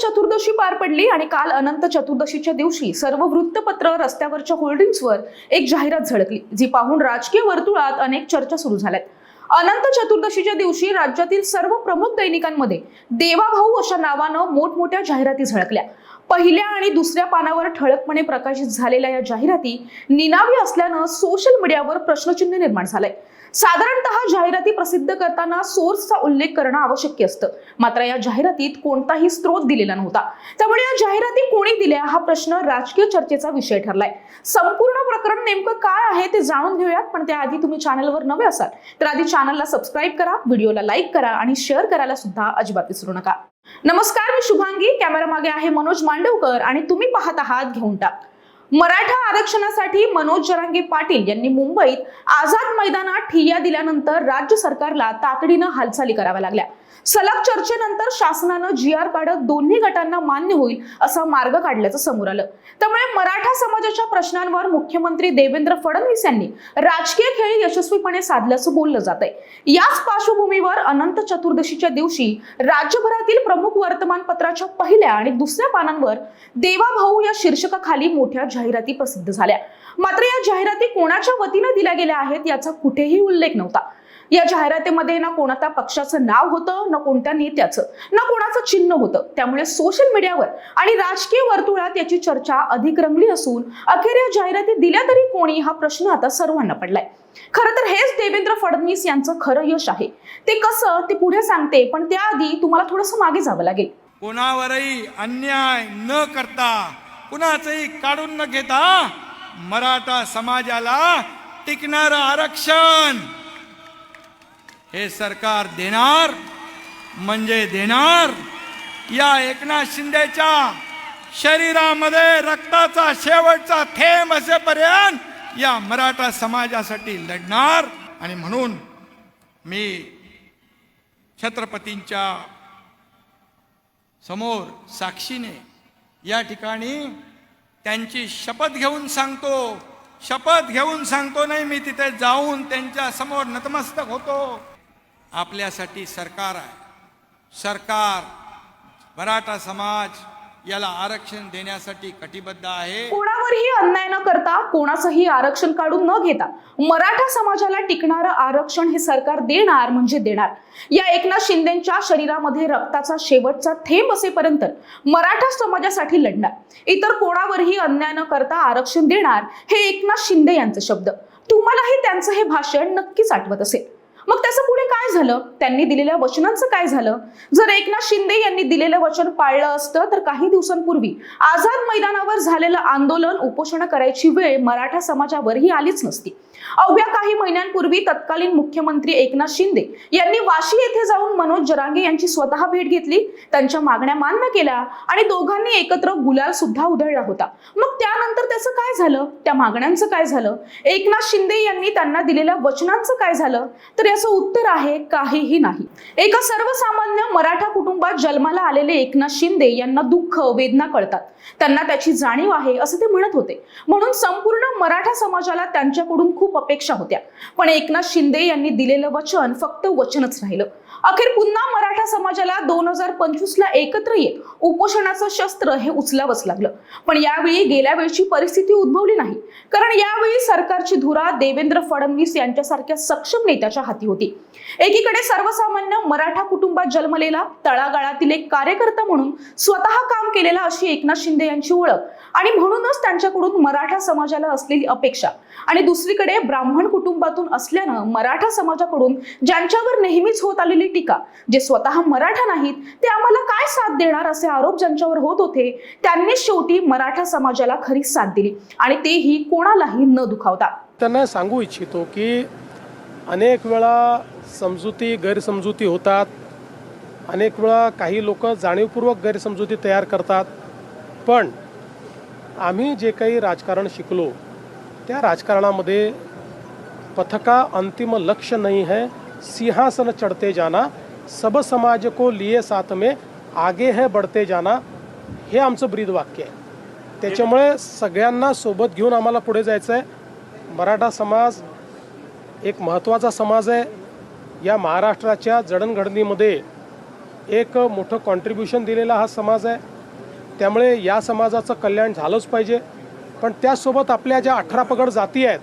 चतुर्दशी पार पडली आणि काल अनंत चतुर्दशीच्या दिवशी सर्व वृत्तपत्र रस्त्यावरच्या होर्डिंग्सवर एक जाहिरात झळकली जी पाहून राजकीय वर्तुळात अनेक चर्चा सुरू झाल्यात. अनंत चतुर्दशीच्या दिवशी राज्यातील सर्व प्रमुख दैनिकांमध्ये देवाभाऊ अशा नावानं मोठमोठ्या जाहिराती झळकल्या. पहिल्या आणि दुसऱ्या पानावर ठळकपणे प्रकाशित झालेल्या या जाहिराती निनावी असल्यानं सोशल मीडियावर प्रश्नचिन्ह निर्माण झालंय. साधारणतः जाहिराती प्रसिद्ध करताना सोर्सचा उल्लेख करणं आवश्यक असतं. मात्र या जाहिरातीत कोणताही स्रोत दिलेला नव्हता. त्यामुळे या जाहिराती कोणी दिल्या हा प्रश्न राजकीय चर्चेचा विषय ठरलाय. संपूर्ण प्रकरण नेमकं काय आहे ते जाणून घेऊयात पण त्याआधी तुम्ही चॅनलवर नवे असाल तर आधी चॅनलला सबस्क्राईब करा व्हिडिओला लाईक करा आणि शेअर करायला सुद्धा अजिबात विसरू नका. नमस्कार मी शुभांगी. कॅमेरा मागे आहे मनोज मांडवकर आणि तुम्ही पाहत आहात घेऊन टाक. मराठा आरक्षणासाठी मनोज जरांगे पाटील यांनी मुंबईत आझाद मैदानात ठिय्या दिल्यानंतर राज्य सरकारला तातडीनं हालचाली कराव्या लागल्या. सलग चर्चेनंतर शासनानं जी आर काढत दोन्ही गटांना मान्य होईल असा मार्ग काढल्याचं समोर आलं. त्यामुळे मराठा समाजाच्या प्रश्नांवर मुख्यमंत्री देवेंद्र फडणवीस यांनी राजकीय खेळी यशस्वीपणे साधल्याचं बोललं जात आहे याच पार्श्वभूमीवर अनंत चतुर्दशीच्या दिवशी राज्यभरातील प्रमुख वर्तमानपत्राच्या पहिल्या आणि दुसऱ्या पानांवर देवा भाऊ या शीर्षकाखाली मोठ्या जाहिराती प्रसिद्ध झाल्या. मात्र या जाहिराती कोणाच्या वतीनं दिल्या गेल्या आहेत याचा कुठेही उल्लेख नव्हता. या जाहिरातीमध्ये ना कोणत्या पक्षाचं नाव होतं ना कोणत्या नेत्याचं ना कोणाचं चिन्ह होतं. त्यामुळे सोशल मीडियावर आणि राजकीय वर्तुळात याची चर्चा अधिक रंगली असून अखेर या जाहिराती दिल्या तरी कोणी हा प्रश्न आता सर्वांना पडलाय. खरं तर हेच देवेंद्र फडणवीस यांचं खरं यश आहे. ते कसं ते पुढे सांगते पण त्याआधी तुम्हाला थोडंसं मागे जावं लागेल. कोणावरही अन्याय न करता कुणाचंही काढून न घेता मराठा समाजाला टिकणारं आरक्षण. हे सरकार देणार म्हणजे देणार. या एकनाथ शिंदेच्या शरीरामध्ये रक्ताचा शेवटचा थेंब असेपर्यंत या मराठा समाजासाठी लढणार. आणि म्हणून मी छत्रपतींच्या समोर साक्षीने या ठिकाणी त्यांची शपथ घेऊन सांगतो. शपथ घेऊन सांगतो नाही मी तिथे जाऊन त्यांच्यासमोर नतमस्तक होतो. आपल्यासाठी सरकार आहे. सरकार मराठा समाज याला आरक्षण देण्यासाठी कटिबद्ध आहे. कोणावरही अन्याय न करता कोणाचंही आरक्षण काढून न घेता मराठा समाजाला टिकणारं आरक्षण हे सरकार देणार म्हणजे देणार. या एकनाथ शिंदेच्या शरीरामध्ये रक्ताचा शेवटचा थेंब असेपर्यंत मराठा समाजासाठी लढणार. इतर कोणावरही अन्याय न करता आरक्षण देणार हे एकनाथ शिंदे यांचे शब्द. तुम्हालाही त्यांचं हे भाषण नक्कीच आठवत असेल. मग त्याचं पुढे काय झालं? त्यांनी दिलेल्या वचनांचं काय झालं? जर एकनाथ शिंदे यांनी दिलेलं वचन पाळलं असतं तर काही दिवसांपूर्वी आझाद मैदानावर झालेलं आंदोलन उपोषण करायची वेळ मराठा समाजावर ही आलीच नसती. अवघ्या काही महिन्यांपूर्वी तत्कालीन मुख्यमंत्री एकनाथ शिंदे यांनी वाशी येथे जाऊन मनोज जरांगे यांची स्वतः भेट घेतली. त्यांच्या मागण्या मान्य केल्या आणि दोघांनी एकत्र गुलाल सुद्धा उधळला होता. मग त्यानंतर त्याचं काय झालं? त्या मागण्यांचं काय झालं? एकनाथ शिंदे यांनी त्यांना दिलेल्या वचनांचं काय झालं? तर याचं उत्तर आहे काहीही नाही. एका सर्वसामान्य मराठा कुटुंबात जन्माला आलेले एकनाथ शिंदे यांना दुःख वेदना कळतात. त्यांना त्याची जाणीव आहे असं ते म्हणत होते. म्हणून संपूर्ण मराठा समाजाला त्यांच्याकडून खूप अपेक्षा होत्या. पण एकनाथ शिंदे यांनी दिलेलं वचन फक्त वचनच राहिलं. अखेर पुन्हा मराठा समाजाला दोन हजार पंचवीस ला एकत्र येत उपोषणाचं शस्त्र हे उचलावंच लागलं. पण यावेळी गेल्या वेळची परिस्थिती उद्भवली नाही. कारण यावेळी सरकारची धुरा देवेंद्र फडणवीस यांच्यासारख्या सक्षम नेत्याच्या हाती होती. एकीकडे सर्वसामान्य मराठा कुटुंबात जन्मलेला तळागाळातील एक कार्यकर्ता म्हणून स्वतः काम केलेला अशी एकनाथ शिंदे यांची ओळख आणि म्हणूनच त्यांच्याकडून मराठा समाजाला असलेली अपेक्षा. आणि दुसरीकडे ब्राह्मण कुटुंबातून असल्यानं मराठा समाजाकडून ज्यांच्यावर नेहमीच होत आलेली टीका जे स्वतः मराठा नाहीत ते आम्हाला काय साथ देणार असे आरोप ज्यांच्यावर होत होते त्यांनी शेवटी मराठा समाजाला खरी साथ दिली आणि तेही कोणालाही न दुखावता. त्यांना सांगू इच्छितो की अनेक वेळा समजुती गैरसमजुती होतात. अनेक वेळा काही लोक जाणीवपूर्वक गैरसमजुती तयार करतात. पण आम्ही जे काही राजकारण शिकलो त्या राजकारणामध्ये पथका अंतिम लक्ष्य नहीं है। सिंहासन चढ़ते जाना सब समाज को लिए साथ में आगे है बढ़ते जाना हे आमचं ब्रीद वाक्य आहे। त्याच्यामुळे सगळ्यांना सोबत घेऊन आम्हाला पुढे जायचं आहे। मराठा समाज एक महत्त्वाचा समाज आहे। या महाराष्ट्राच्या जडणघडणीमध्ये एक मोठं कॉन्ट्रीब्युशन दिलेला हा समाज आहे। त्यामुळे या समाजाचं कल्याण झालंच पाहिजे। पण त्यासोबत आपल्या ज्या अठरा पगड जाती आहेत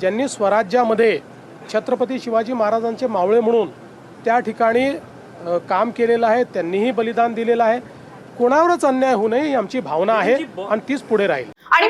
ज्यांनी स्वराज्यामध्ये छत्रपती शिवाजी महाराजांचे मावळे म्हणून त्या ठिकाणी काम केलेलं आहे त्यांनीही बलिदान दिलेलं आहे. कोणावरच अन्याय होऊ नये ही आमची भावना आहे आणि तीच पुढे राहील. आणि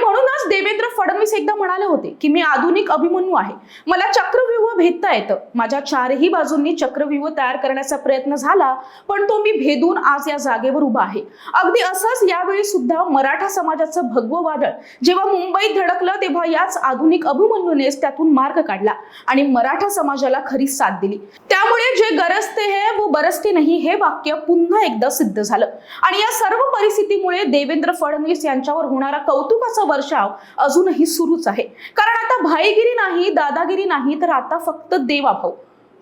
देवेंद्र फडणवीस एकदा म्हणाले होते की मी आधुनिक अभिमन्यू आहे. मला चक्रव्यूह भेदता येतं. माझ्या चारही बाजूंनी चक्रव्यूह तयार करण्याचा प्रयत्न झाला पण तो मी भेदून आज या जागेवर उभा आहे. अगदी असंच यावेळी सुद्धा मराठा समाजाचं भगवं वादळ जेव्हा मुंबईत धडकलं तेव्हा याच आधुनिक अभिमन्यूनेच त्यातून मार्ग काढला आणि मराठा समाजाला खरी साथ दिली. त्यामुळे जे गरजते है वो बरसते नाही हे वाक्य पुन्हा एकदा सिद्ध झालं. आणि या सर्व परिस्थितीमुळे देवेंद्र फडणवीस यांच्यावर होणारा कौतुकाचा वर्षाव अजूनही सुरूच आहे. कारण आता भाईगिरी नाही दादागिरी नाही तर आता फक्त देवाभाऊ.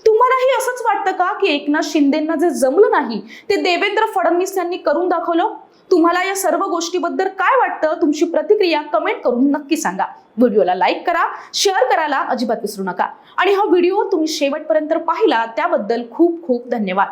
तुम्हालाही असंच वाटतं का की एकनाथ शिंदेना जे जमलं नाही ते देवेंद्र फडणवीस यांनी करून दाखवलं? तुम्हाला या सर्व गोष्टीबद्दल काय वाटतं? तुमची प्रतिक्रिया कमेंट करून नक्की सांगा. व्हिडिओला लाईक करा शेअर करायला अजिबात विसरू नका. आणि हा व्हिडिओ तुम्ही शेवटपर्यंत पाहिला त्याबद्दल खूप खूप धन्यवाद.